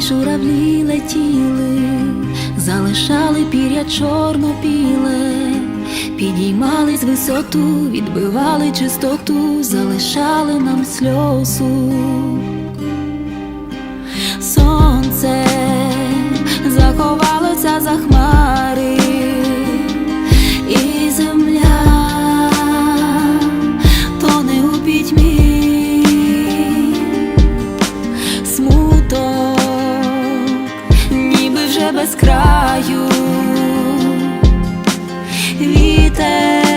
журавлі летіли, залишали пір'я чорно-біле, підіймались висоту, відбивали чистоту, залишали нам сльозу. Без краю, вітер.